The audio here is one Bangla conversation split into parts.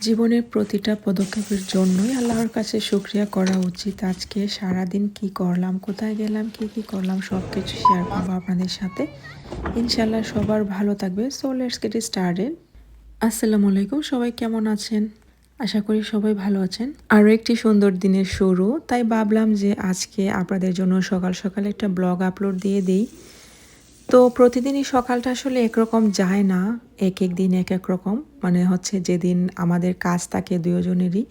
জীবনের প্রতিটা পদক্ষেপের জন্যই আল্লাহর কাছে শুক্রিয়া করা উচিত। আজকে সারাদিন কি করলাম, কোথায় গেলাম, কি কি করলাম সব কিছু শেয়ার করব আপনাদের সাথে। ইনশাল্লাহ সবার ভালো থাকবে। সো লেটস গেট স্টার্টেড আসসালামু আলাইকুম, সবাই কেমন আছেন? আশা করি সবাই ভালো আছেন। আরও একটি সুন্দর দিনের শুরু। তাই ভাবলাম যে আজকে আপনাদের জন্য সকাল সকাল একটা ব্লগ আপলোড দিয়ে দিই। তো প্রতিদিনই সকালটা আসলে একরকম যায় না, এক এক দিন এক এক রকম। মানে হচ্ছে যেদিন আমাদের কাজ থাকে দুজনেরই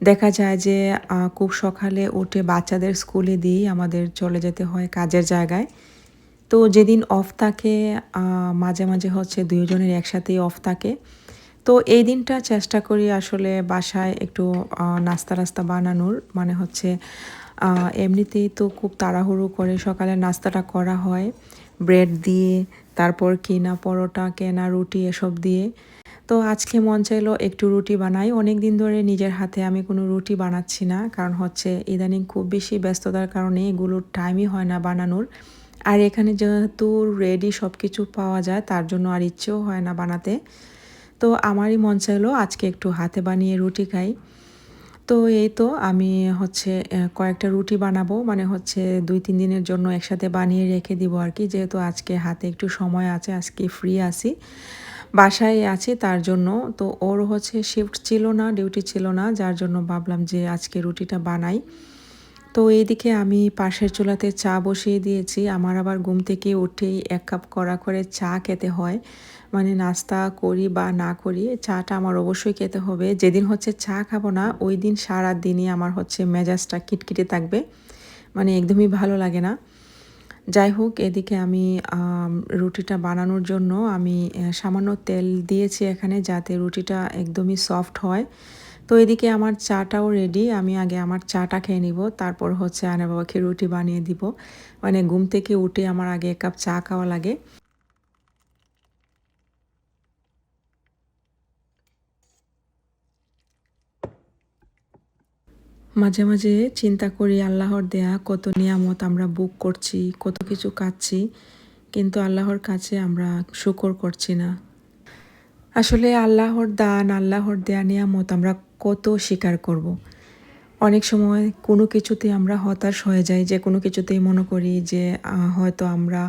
দেখা যায় যে খুব সকালে উঠে বাচ্চাদের স্কুলে দিয়েই আমাদের চলে যেতে হয় কাজের জায়গায়। তো যেদিন অফ থাকে মাঝে মাঝে হচ্ছে দুজনের একসাথেই অফ থাকে। তো এই দিনটা চেষ্টা করি আসলে বাসায় একটু নাস্তা রাস্তা বানানোর। মানে হচ্ছে এমনিতেই তো খুব তাড়াহুড়ো করে সকালে নাস্তাটা করা হয়। ব্রেড দিয়ে, তারপর কেনা পরোটা, কেনা রুটি এসব দিয়ে। তো আজকে মন চাইলো একটু রুটি বানাই। অনেক দিন ধরে নিজের হাতে আমি কোনো রুটি বানাচ্ছি না, কারণ হচ্ছে ইদানিং খুব বেশি ব্যস্ততার কারণে এগুলোর টাইমই হয় না বানানোর। আর এখানে যেহেতু রেডি সব কিছু পাওয়া যায়, তার জন্য আর ইচ্ছেও হয় না বানাতে। তো আমারই মন চাইলো আজকে একটু হাতে বানিয়ে রুটি খাই। তো এই তো আমি হচ্ছে কয়েকটা রুটি বানাবো। মানে হচ্ছে দুই, তিন দিনের জন্য একসাথে বানিয়ে রেখে দিব আর কি। যেহেতু আজকে হাতে একটু সময় আছে, আজকে ফ্রি আছি। বাসায় আছি তার জন্য। তো ওর হচ্ছে শিফট ছিল না ডিউটি ছিল না। যার জন্য ভাবলাম যে আজকে রুটিটা বানাই। তো এইদিকে আমি পাশের চুলাতে চা বসিয়ে দিয়েছি। আমার আবার ঘুম থেকে উঠেই এক কাপ কড়া করে চা খেতে হয়। মানে নাস্তা করি বা না করি, চাটা আমার অবশ্যই খেতে হবে। যেদিন হচ্ছে চা খাব না, ওই দিন সারা দিনই আমার হচ্ছে মেজাজটা কিটকিটে থাকবে। মানে একদমই ভালো লাগে না। যাই হোক, এদিকে আমি রুটিটা বানানোর জন্য আমি সামান্য তেল দিয়েছি এখানে যাতে রুটিটা একদমই সফট হয়। তো এদিকে আমার চাটাও রেডি আমি আগে আমার চাটা খেয়ে নিব, তারপর হচ্ছে আনা বাবাকে রুটি বানিয়ে দিব। মানে ঘুম থেকে উঠে আমার আগে এক কাপ চা খাওয়া লাগে। মাঝে মাঝে চিন্তা করি, আল্লাহর দেয়া কত নিয়ামত আমরা বুক করছি, কত কিছু কাচ্ছি কিন্তু আল্লাহর কাছে আমরা শুকর করছি না। আসলে আল্লাহর দান, আল্লাহর দেয়া নিয়ামত আমরা কত স্বীকার করব। অনেক সময় কোনো কিছুতে আমরা হতাশ হয়ে যাই, যে কোনো কিছুতেই মনে করি যে হয়তো আমরা,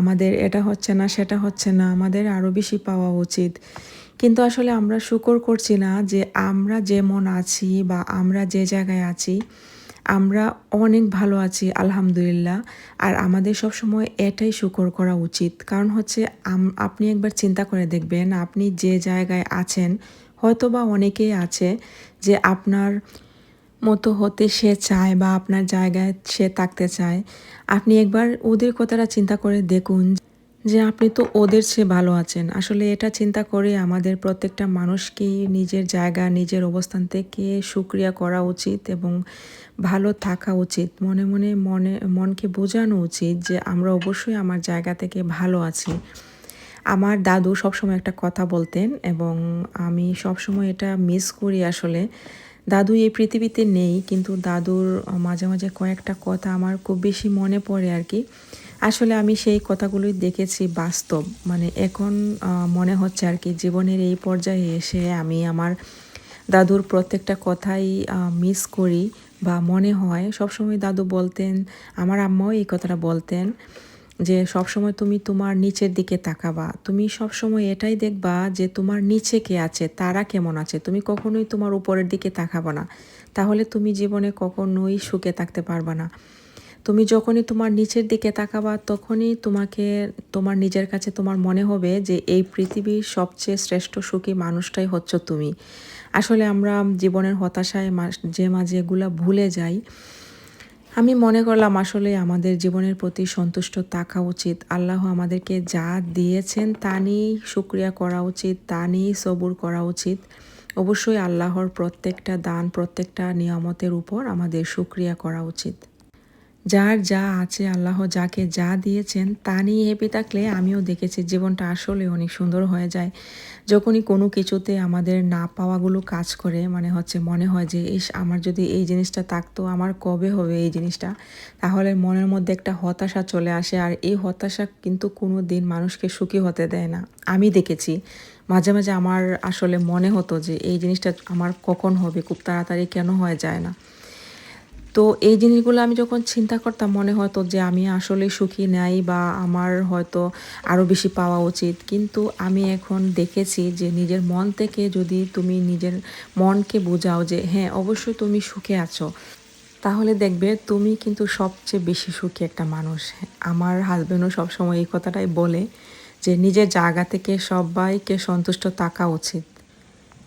আমাদের এটা হচ্ছে না, সেটা হচ্ছে না, আমাদের আরও বেশি পাওয়া উচিত। কিন্তু আসলে আমরা শুকর করছি না যে আমরা যেমন আছি বা আমরা যে জায়গায় আছি, আমরা অনেক ভালো আছি, আলহামদুলিল্লাহ। আর আমাদের সব সময় এটাই শুকর করা উচিত। কারণ হচ্ছে আপনি একবার চিন্তা করে দেখবেন, আপনি যে জায়গায় আছেন হয়তো বা অনেকেই আছে যে আপনার মতো হতে সে চায় বা আপনার জায়গায় সে থাকতে চায়। আপনি একবার ওদের কথাটা চিন্তা করে দেখুন যে আপনি তো ওদের চেয়ে ভালো আছেন। আসলে এটা চিন্তা করে আমাদের প্রত্যেকটা মানুষকেই নিজের জায়গা, নিজের অবস্থান থেকে সুক্রিয়া করা উচিত এবং ভালো থাকা উচিত। মনে মনে মনে মনকে বোঝানো উচিত যে আমরা অবশ্যই আমার জায়গা থেকে ভালো আছি। আমার দাদু সবসময় একটা কথা বলতেন এবং আমি সবসময় এটা মিস করি আসলে। দাদু এই পৃথিবীতে নেই, কিন্তু দাদুর মাঝে মাঝে কয়েকটা কথা আমার খুব বেশি মনে পড়ে আর কি। আসলে আমি সেই কথাগুলোই দেখেছি বাস্তব মানে এখন মনে হচ্ছে আর কি জীবনের এই পর্যায়ে এসে আমি আমার দাদুর প্রত্যেকটা কথাই মিস করি বা মনে হয়। সবসময় দাদু বলতেন, আমার আম্মাও এই কথাটা বলতেন। যে সবসময় তুমি তোমার নিচের দিকে তাকাবা। তুমি সবসময় এটাই দেখবা যে তোমার নিচে কে আছে, তারা কেমন আছে। তুমি কখনোই তোমার উপরের দিকে তাকাবা না। তাহলে তুমি জীবনে কখনোই সুখে থাকতে পারবা না। তুমি যখনই তোমার নিচের দিকে তাকাবা, তখনই তোমাকে, তোমার নিজের কাছে তোমার মনে হবে যে এই পৃথিবীর সবচেয়ে শ্রেষ্ঠ সুখী মানুষটাই হচ্ছ তুমি। আসলে আমরা জীবনের হতাশায় যে মাঝে এগুলা ভুলে যাই আমি মনে করলাম আসলে আমাদের জীবনের প্রতি সন্তুষ্ট থাকা উচিত। আল্লাহ আমাদেরকে যা দিয়েছেন তা নিয়েই সুক্রিয়া করা উচিত, তা নিয়েই সবুর করা উচিত। অবশ্যই আল্লাহর প্রত্যেকটা দান, প্রত্যেকটা নিয়ামতের উপর আমাদের সুক্রিয়া করা উচিত। যার যা আছে আল্লাহ যাকে যা দিয়েছেন, তা নিয়ে হেপি থাকলে আমিও দেখেছি জীবনটা আসলে অনেক সুন্দর হয়ে যায়। যখনই কোনো কিছুতে আমাদের না পাওয়াগুলো কাজ করে মানে হচ্ছে মনে হয় যে, ইস, আমার যদি এই জিনিসটা থাকতো, আমার কবে হবে এই জিনিসটা? তাহলে মনের মধ্যে একটা হতাশা চলে আসে, আর এই হতাশা কিন্তু কোনো দিন মানুষকে সুখী হতে দেয় না। আমি দেখেছি, মাঝে মাঝে আমার আসলে মনে হতো যে, এই জিনিসটা আমার কখন হবে? খুব তাড়াতাড়ি কেন হয়ে যায় না? তো এই জিনিসগুলো আমি যখন চিন্তা করতাম, মনে হতো যে আমি আসলে সুখী নাই বা আমার হয়তো আরও বেশি পাওয়া উচিত। কিন্তু আমি এখন দেখেছি যে নিজের মন থেকে যদি তুমি নিজের মনকে বোঝাও যে হ্যাঁ অবশ্যই তুমি সুখে আছো। তাহলে দেখবে তুমি কিন্তু সবচেয়ে বেশি সুখী একটা মানুষ। আমার হাজব্যান্ডও সবসময় এই কথাটাই বলে যে, নিজের জায়গা থেকে সবাইকে সন্তুষ্ট থাকা উচিত।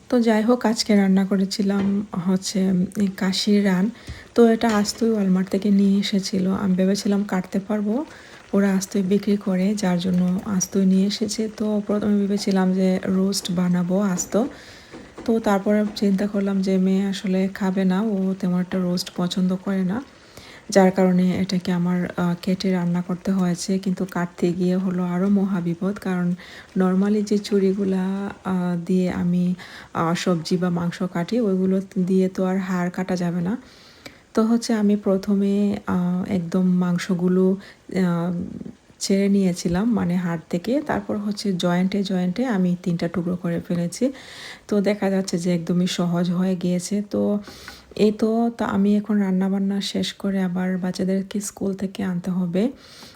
তো যাই হোক, আজকে রান্না করেছিলাম হচ্ছে কাশির রান। তো এটা আস্তই ওয়ালমার্ট থেকে নিয়ে এসেছিল। আমি ভেবেছিলাম কাটতে পারব। ওরা আস্তই বিক্রি করে, যার জন্য আস্তই নিয়ে এসেছে। তো প্রথমে ভেবেছিলাম যে রোস্ট বানাবো আস্ত। তো তারপরে চিন্তা করলাম যে মেয়ে আসলে খাবে না। ও তেমন একটা রোস্ট পছন্দ করে না। যার কারণে এটাকে আমার কেটে রান্না করতে হয়েছে। কিন্তু কাটতে গিয়ে হলো আরও মহাবিপদ কারণ নর্মালি যে চুরিগুলা দিয়ে আমি সবজি বা মাংস কাটি, ওইগুলো দিয়ে তো আর হাড় কাটা যাবে না। তো হচ্ছে আমি প্রথমে একদম মাংসগুলো ছেড়ে নিয়েছিলাম মানে হাড় থেকে। তারপর হচ্ছে জয়েন্টে জয়েন্টে আমি তিনটা টুকরো করে ফেলেছি। তো দেখা যাচ্ছে যে একদমই সহজ হয়ে গিয়েছে। তো এই তো, তা আমি এখন রান্না বান্না শেষ করে আবার বাচ্চাদেরকে স্কুল থেকে আনতে হবে।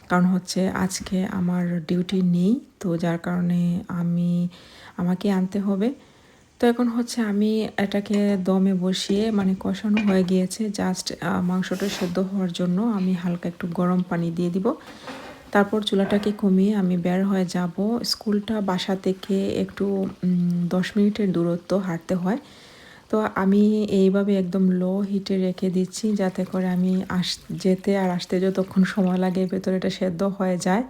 কারণ হচ্ছে আজকে আমার ডিউটি নেই, তো যার কারণে আমি, আমাকে আনতে হবে। তো এখন হচ্ছে আমি এটাকে দমে বসিয়ে মানে কষানো হয়ে গিয়েছে। জাস্ট মাংসটা সেদ্ধ হওয়ার জন্য আমি হালকা একটু গরম পানি দিয়ে দিব। তারপর চুলাটাকে কমিয়ে আমি বের হয়ে যাব। স্কুলটা বাসা থেকে একটু দশ মিনিটের দূরত্ব হাঁটতে হয়। তো আমি এইভাবে একদম লো হিটে রেখে দিচ্ছি যাতে করে আমি আস, যেতে আর আসতে যতক্ষণ সময় লাগে ভেতরে এটা সেদ্ধ হয়ে যায়।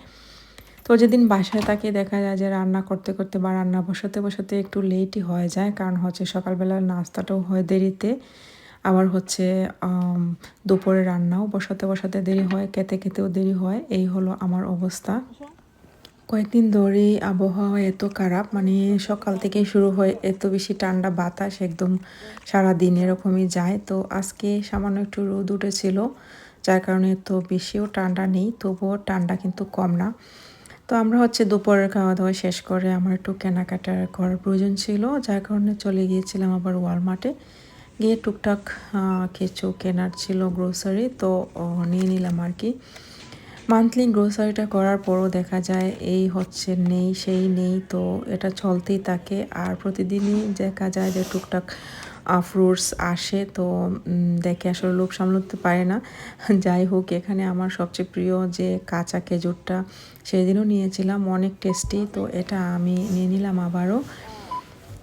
তো যেদিন বাসায় তাকে দেখা যায় যে রান্না করতে করতে বা রান্না বসাতে বসাতে একটু লেটই হয়ে যায়। কারণ হচ্ছে সকালবেলার নাস্তাটাও হয় দেরিতে। আবার হচ্ছে দুপুরে রান্নাও বসাতে বসাতে দেরি হয়, খেতে খেতেও দেরি হয়। এই হলো আমার অবস্থা। কয়েকদিন ধরেই আবহাওয়া এত খারাপ মানে সকাল থেকে শুরু হয় এত বেশি ঠান্ডা বাতাস, একদম সারা দিন এরকমই যায়। তো আজকে সামান্য একটু রোদ উঠেছিল, যার কারণে এত বেশিও ঠান্ডা নেই, তবুও ঠান্ডা কিন্তু কম না। তো আমরা হচ্ছে দুপুরের খাওয়া দাওয়া শেষ করে আমার একটু কেনাকাটার করার প্রয়োজন ছিল, যার কারণে চলে গিয়েছিলাম আবার ওয়ালমার্টে। গিয়ে টুকটাক কিছু কেনার ছিল গ্রোসারি তো নিয়ে নিলাম আর কি। মান্থলি গ্রোসারিটা করার পরও দেখা যায় এই হচ্ছে নেই, সেই নেই, তো এটা চলতেই থাকে। আর প্রতিদিনই দেখা যায় যে টুকটাক ফ্রুটস আসে, তো দেখে আসলে লোক সামলাতে পারে না। যাই হোক, এখানে আমার সবচেয়ে প্রিয় যে কাঁচা খেজুরটা সেদিনও নিয়েছিলাম, অনেক টেস্টি তো এটা আমি নিয়ে নিলাম আবারও।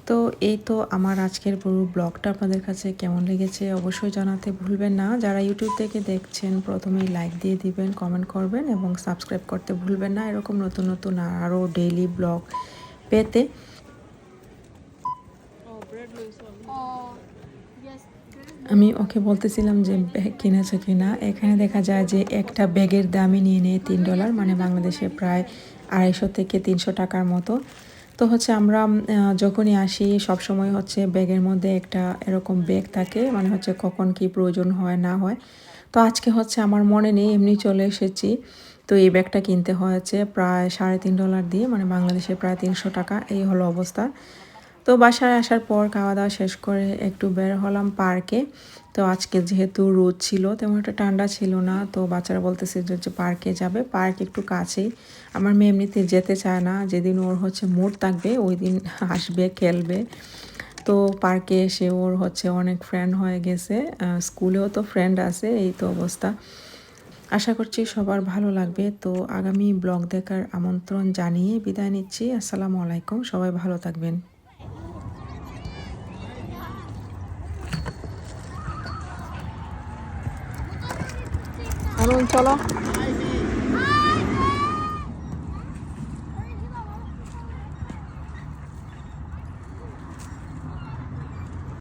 তো এই তো আমার আজকের পুরো ব্লগটা আপনাদের কাছে কেমন লেগেছে অবশ্যই জানাতে ভুলবেন না। যারা ইউটিউব থেকে দেখছেন, প্রথমেই লাইক দিয়ে দিবেন কমেন্ট করবেন এবং সাবস্ক্রাইব করতে ভুলবেন না। এরকম নতুন নতুন আরও ডেইলি ব্লগ পেতে। আমি ওকে বলতেছিলাম যে ব্যাগ কিনেছে কিনা। এখানে দেখা যায় যে একটা ব্যাগের দামই নিয়ে নিয়ে তিন ডলার মানে বাংলাদেশে প্রায় আড়াইশো থেকে তিনশো টাকার মতো। তো হচ্ছে আমরা যখনই আসি সব সময় হচ্ছে ব্যাগের মধ্যে একটা এরকম ব্যাগ থাকে মানে হচ্ছে কখন কি প্রয়োজন হয়, না হয়। তো আজকে হচ্ছে আমার মনে নেই, এমনি চলে এসেছি। তো এই ব্যাগটা কিনতে হয়েছে প্রায় সাড়ে তিন ডলার দিয়ে মানে বাংলাদেশে প্রায় তিনশো টাকা, এই হলো অবস্থা। তো বাসায় আসার পর খাওয়া দাওয়া শেষ করে একটু বের হলাম পার্কে। তো আজকে যেহেতু রোদ ছিল, তেমন একটা ঠান্ডা ছিল না। তো বাচ্চারা বলতেছে যে পার্কে যাবে। পার্ক একটু কাছেই। আমার মেয়ে এমনিতে যেতে চায় না। যেদিন ওর হচ্ছে মুড থাকবে, ওই দিন আসবে, খেলবে। তো পার্কে এসে ওর হচ্ছে অনেক ফ্রেন্ড হয়ে গেছে। স্কুলেও তো ফ্রেন্ড আছে, এই তো অবস্থা। আশা করছি সবার ভালো লাগবে। তো আগামী ব্লগ দেখার আমন্ত্রণ জানিয়ে বিদায় নিচ্ছি। আসসালামু আলাইকুম। সবাই ভালো থাকবেন। 弄走了。